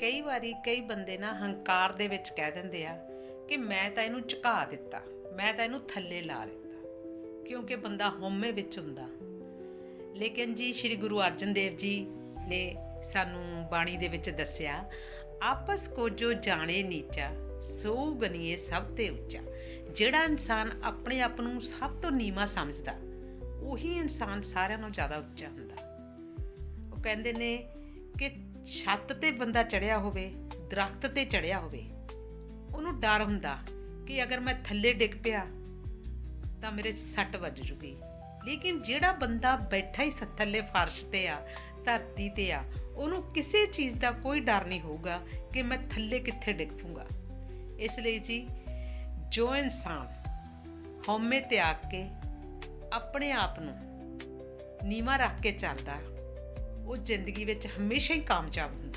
ਕਈ ਵਾਰੀ ਕਈ ਬੰਦੇ ਨਾ ਹੰਕਾਰ ਦੇ ਵਿੱਚ ਕਹਿ ਦਿੰਦੇ ਆ ਕਿ ਮੈਂ ਤਾਂ ਇਹਨੂੰ ਝੁਕਾ ਦਿੱਤਾ, ਮੈਂ ਤਾਂ ਇਹਨੂੰ ਥੱਲੇ ਲਾ ਦਿੱਤਾ, ਕਿਉਂਕਿ ਬੰਦਾ ਹਉਮੈ ਵਿੱਚ ਹੁੰਦਾ। ਲੇਕਿਨ ਜੀ ਸ੍ਰੀ ਗੁਰੂ ਅਰਜਨ ਦੇਵ ਜੀ ਨੇ ਸਾਨੂੰ ਬਾਣੀ ਦੇ ਵਿੱਚ ਦੱਸਿਆ, ਆਪਸ ਕੋ ਜੋ ਜਾਣੇ ਨੀਚਾ ਸੋ ਗਨੀਏ ਸਭ ਤੇ ਉੱਚਾ। ਜਿਹੜਾ ਇਨਸਾਨ ਆਪਣੇ ਆਪ ਨੂੰ ਸਭ ਤੋਂ ਨੀਵਾ ਸਮਝਦਾ, ਉਹੀ ਇਨਸਾਨ ਸਾਰਿਆਂ ਨਾਲੋਂ ਜ਼ਿਆਦਾ ਉੱਚਾ ਹੁੰਦਾ। ਉਹ ਕਹਿੰਦੇ ਨੇ ਕਿ ਛੱਤ ਤੇ ਬੰਦਾ ਚੜਿਆ ਹੋਵੇ, ਦਰਖਤ ਤੇ ਚੜਿਆ ਹੋਵੇ, ਉਹਨੂੰ ਡਰ ਹੁੰਦਾ ਕਿ ਅਗਰ ਮੈਂ ਥੱਲੇ ਡਿੱਗ ਪਿਆ ਤਾਂ ਮੇਰੇ ਸੱਟ ਵੱਜ ਜੂਗੀ। ਲੇਕਿਨ ਜਿਹੜਾ ਬੰਦਾ ਬੈਠਾ ਹੀ ਥੱਲੇ ਫਰਸ਼ ਤੇ ਆ, ਧਰਤੀ ਤੇ ਆ, ਉਹਨੂੰ ਕਿਸੇ ਚੀਜ਼ ਦਾ ਕੋਈ ਡਰ ਨਹੀਂ ਹੋਊਗਾ ਕਿ ਮੈਂ ਥੱਲੇ ਕਿੱਥੇ ਡਿੱਗ ਪੂੰਗਾ ਇਸ ਲਈ ਜੀ, ਜੋ ਇਨਸਾਨ ਹਉਮੈ ਤਿਆਗ ਕੇ ਆਪਣੇ ਆਪ ਨੂੰ ਨੀਵਾ ਰੱਖ ਕੇ ਚੱਲਦਾ ਜ਼ਿੰਦਗੀ ਵਿੱਚ ਹਮੇਸ਼ਾ ਹੀ ਕਾਮਯਾਬ ਹੁੰਦਾ